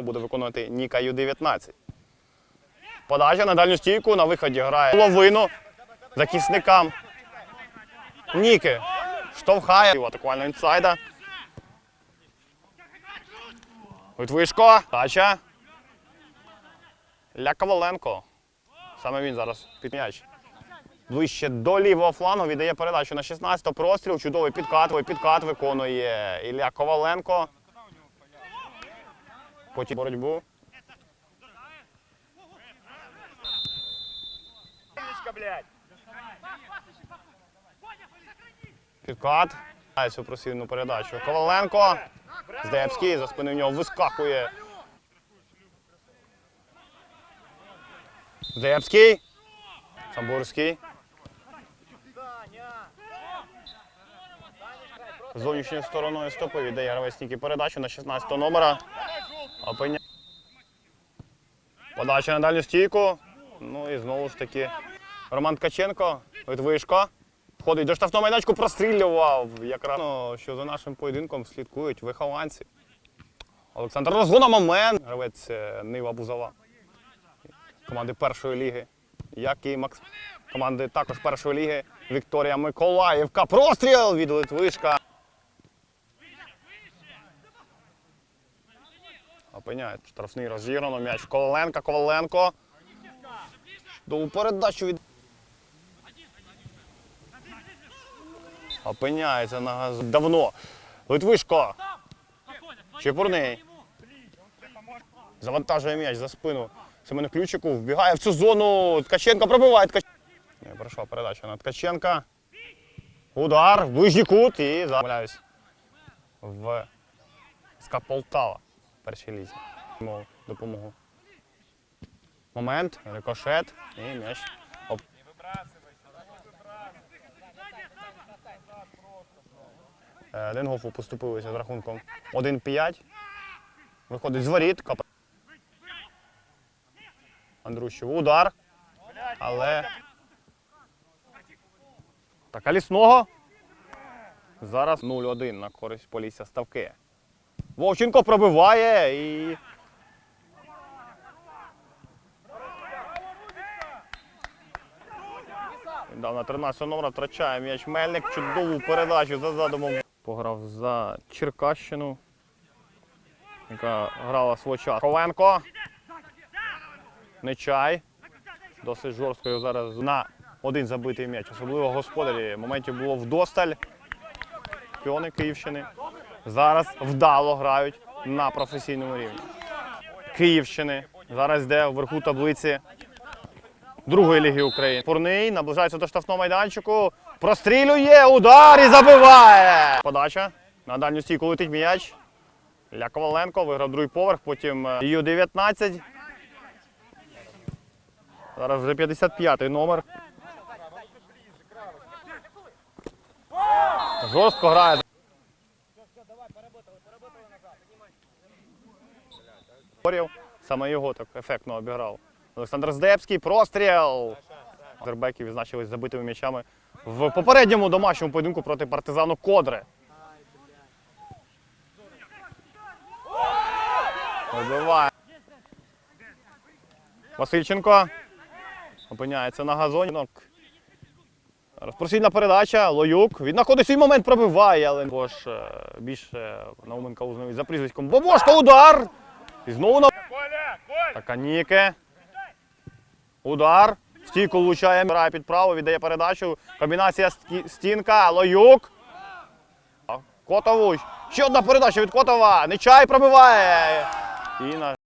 буде виконувати Ніка Ю-19. Подача на дальню стійку, на виході грає половину захисникам. Ніки штовхає атакувального інсайда. Витвишко. Тача. Ля Коваленко. Саме він зараз під м'яч. Ближче до лівого флангу віддає передачу на 16 простріл. Чудовий підкат. Підкат виконує Ілля Коваленко. Потім боротьбу. Підкат. Цю просівну передачу. Коваленко. Здебський за спини в нього вискакує. Здебський. Самбурський. Зовнішньою стороною стопи віддає гравець Ніки передачу на 16 номера. Опиня... Подача на дальню стійку. Ну і знову ж таки Роман Ткаченко від вишко. Входить до штрафного майданчику, прострілював. Якраз ну, що за нашим поєдинком слідкують вихованці. Олександр Розгона момент. Гравець е, Нива Бузова. Команди першої ліги. Як і Макс. Команди також першої ліги. Вікторія Миколаївка. Простріл від Литвишка. Опиняє штрафний розіграно. М'яч Коваленка. Коваленко. До передачу від. Опиняється на газ. Давно. Литвишко. Чепурний. Завантажує м'яч за спину. Семен Ключику вбігає в цю зону. Ткаченко пробиває. Ткач... Не, пройшла передача на Ткаченка. Удар ближній кут і замовляюсь в СК Полтава в першій лізі. Допомогу. Момент, рикошет і м'яч. Оп. Е, поступилися з рахунком 1-5. Виходить з воріт. Андрущев удар. Але. Така лісного. Зараз 0-1 на користь Полісся ставки. Вовченко пробиває і. Дав на 13 номера втрачає м'яч Мельник. Чудову передачу за задумом. Пограв за Черкащину, яка грала свого часу. Ковенко. Нечай. Досить жорсткою зараз на один забитий м'яч. Особливо господарі. Моментів було вдосталь. Піони Київщини. Зараз вдало грають на професійному рівні. Київщини. Зараз йде вверху таблиці другої ліги України. Фурний наближається до штрафного майданчику. Прострілює, удар і забиває. Подача. На дальню стійку летить м'яч. Ля Коваленко виграв другий поверх, потім е, Ю-19. Зараз вже 55-й номер. Жорстко грає. Борів. Саме його так ефектно обіграв. Олександр Здебський, простріл. Дербеки відзначились забитими м'ячами в попередньому домашньому поєдинку проти партизану Кодре. Вибиває. Васильченко. Опиняється на газоні. Розпросільна передача. Лоюк. Він знаходить свій момент, пробиває, але Бош е, більше Науменка узнавить за прізвиськом. Бобошко удар! І знову на така Ніке. Удар. Стійку влучає, грає під право, віддає передачу. Комбінація стінка. Лоюк. Котову. Ще одна передача від Котова. Нечай пробиває. І на